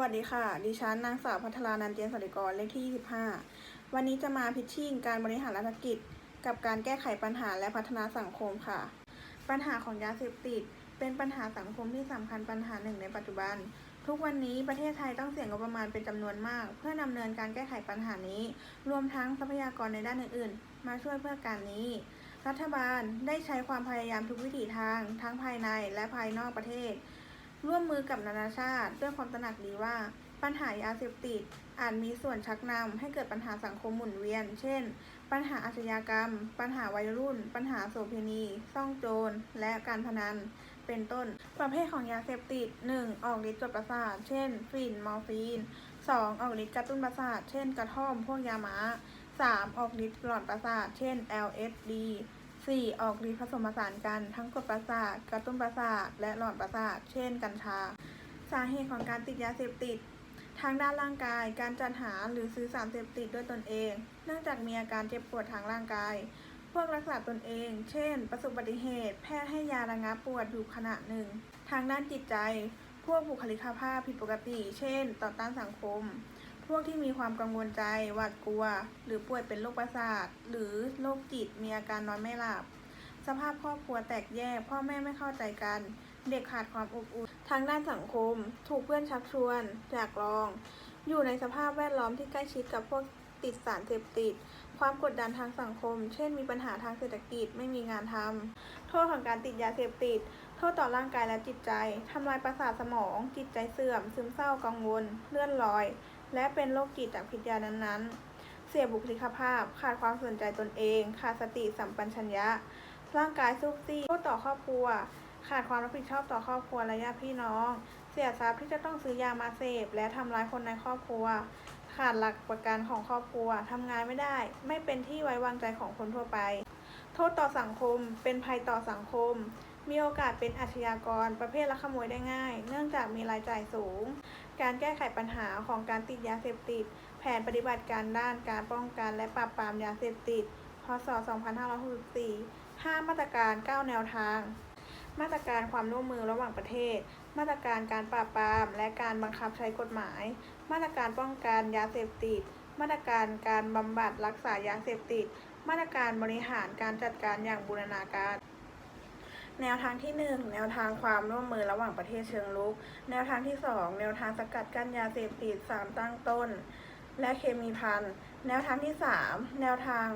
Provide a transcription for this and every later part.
วัสดีค่ะ ดิฉันนางสาวพัทรานันเจียนสวัสดิกรเลขที่ 25 วันนี้จะมาพิชชิ่งการบริหารรัฐกิจ กับการแก้ไขปัญหาและพัฒนาสังคมค่ะ ปัญหาของยาเสพติด เป็นปัญหาสังคมที่สำคัญปัญหาหนึ่งในปัจจุบัน ทุกวันนี้ประเทศไทยต้องเสี่ยงงบประมาณเป็นจำนวนมาก เพื่อดำเนินการแก้ไขปัญหานี้ รวมทั้งทรัพยากรในด้านอื่นๆ มาช่วยเพื่อการนี้ รัฐบาลได้ใช้ความพยายามทุกวิถีทาง ทั้งภายในและภายนอกประเทศ ร่วมมือกับนานาชาติ ด้วยความตระหนักดีว่า ปัญหายาเสพติดอาจมีส่วนชักนำให้เกิดปัญหาสังคมหมุนเวียน เช่น ปัญหาอาชญากรรม ปัญหาวัยรุ่น ปัญหาโสเภณีซ่องโจร และการพนัน เป็นต้น ประเภทของยาเสพติด 1. ออกฤทธิ์จดประสาท เช่นฝิ่นมอร์ฟีน 2. ออกฤทธิ์กระตุ้นประสาท เช่น กระท่อม พวกยาม้า 3. ออกฤทธิ์หลอดประสาท เช่น LSD 4. ออกฤทธิ์ผสมผสานกันทั้งกดประสาทกระตุ้นประสาท และหลอดประสาท เช่น กัญชา สาเหตุของการติดยาเสพติด ทางด้านร่างกาย การจัดหาหรือซื้อสารเสพติดด้วยตนเอง เนื่องจากมีอาการเจ็บปวดทางร่างกาย พวกรักษาตนเอง เช่น ประสบอุบัติเหตุ แพทย์ให้ยาระงับปวดอยู่ขณะหนึ่ง ทางด้านจิตใจ พวกบุคลิกภาพผิดปกติ เช่น ต่อต้านสังคม พวกที่มีความกังวลใจ หวาดกลัว หรือป่วยเป็นโรคประสาท หรือโรคจิต มีอาการนอนไม่หลับ สภาพครอบครัวแตกแยก พ่อแม่ไม่เข้าใจกัน เด็กขาดความอบอุ่น ทางด้านสังคม ถูกเพื่อนชักชวน อยากลอง อยู่ในสภาพแวดล้อมที่ใกล้ชิดกับพวกติดสารเสพติด ความกดดันทางสังคม เช่น มีปัญหาทางเศรษฐกิจ ไม่มีงานทำโทษของการติดยาเสพติด โทษต่อร่างกายและจิตใจทำลายประสาทสมอง จิตใจเสื่อม ซึมเศร้า กังวล เลื่อนลอย และเป็นโรคจิตจากพิษยานั้นๆ เสียบุคลิกภาพ ขาดความสนใจตนเอง ขาดสติสัมปชัญญะ ร่างกายซุบซี่โทษต่อครอบครัว ขาดความรับผิดชอบต่อครอบครัวและญาติพี่น้อง เสียทรัพย์ที่จะต้องซื้อยามาเสพ และทำร้ายคนในครอบครัว ขาดหลักประกันของครอบครัวทำงานไม่ได้ ไม่เป็นที่ไว้วางใจของคนทั่วไป โทษต่อสังคม เป็นภัยต่อสังคม มีโอกาสเป็นอาชญากรประเภทลักขโมยได้ง่าย เนื่องจากมีรายจ่ายสูง การแก้ไขปัญหาของการติดยาเสพติด แผนปฏิบัติการด้านการป้องกันและปราบปรามยาเสพติด พศ 2564 5 มาตรการ 9 แนวทาง มาตรการความร่วมมือระหว่างประเทศ มาตรการการปราบปราม และการบังคับใช้กฎหมาย มาตรการป้องกันยาเสพติด มาตรการการบำบัดรักษายาเสพติด มาตรการบริหารการจัดการอย่างบูรณาการ แนวทางที่ 1 แนวทางความร่วมมือระหว่างประเทศเชิงรุก แนวทางที่ 2 แนวทางสกัดกั้นยาเสพติดสารตั้งต้น และเคมีพันแนวทางที่ 3 แนวทาง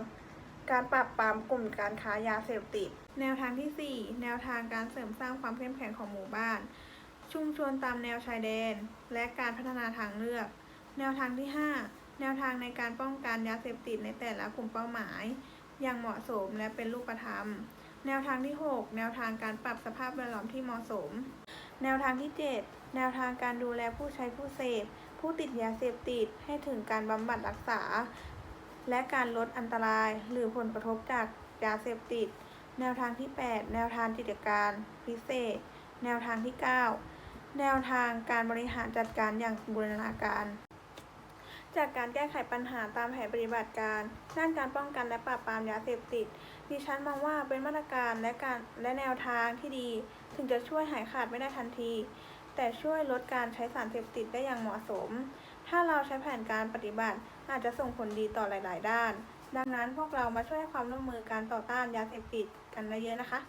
การปราบปรามกลุ่มการค้ายาเสพติด แนวทางที่ 4 แนวทางการเสริมสร้างความเข้มแข็งของหมู่บ้าน ชุมชนตามแนวชายแดน และการพัฒนาทางเลือก แนวทางที่ 5 แนวทางในการป้องกันยาเสพติดในแต่ละกลุ่มเป้าหมาย อย่างเหมาะสมและเป็นรูปธรรม แนวทางที่ 6 แนวทางการปรับสภาพแวดล้อมที่เหมาะสม แนวทางที่ 7 แนวทางการดูแลผู้ใช้ผู้เสพ ผู้ติดยาเสพติดให้ถึงการบำบัดรักษา และการลดอันตราย หรือผลกระทบจากยาเสพติด แนวทางที่ 8 แนวทางกิจการพิเศษ แนวทางที่ 9 แนวทางการบริหารจัดการอย่างบูรณาการ จากการแก้ไขปัญหาตามแผนปฏิบัติการ ด้านการป้องกันและปราบปรามยาเสพติด ดิฉันมองว่าเป็นมาตรการและการและแนวทางที่ดี ถึงจะช่วยหายขาดไม่ได้ทันที แต่ช่วยลดการใช้สารเสพติดได้อย่างเหมาะสม ถ้าเราใช้แผนการปฏิบัติอาจจะส่งผลดีต่อหลาย ๆ ด้าน ดังนั้นพวกเรามาช่วยความร่วมมือการต่อต้านยาเสพติดกันเยอะๆนะคะ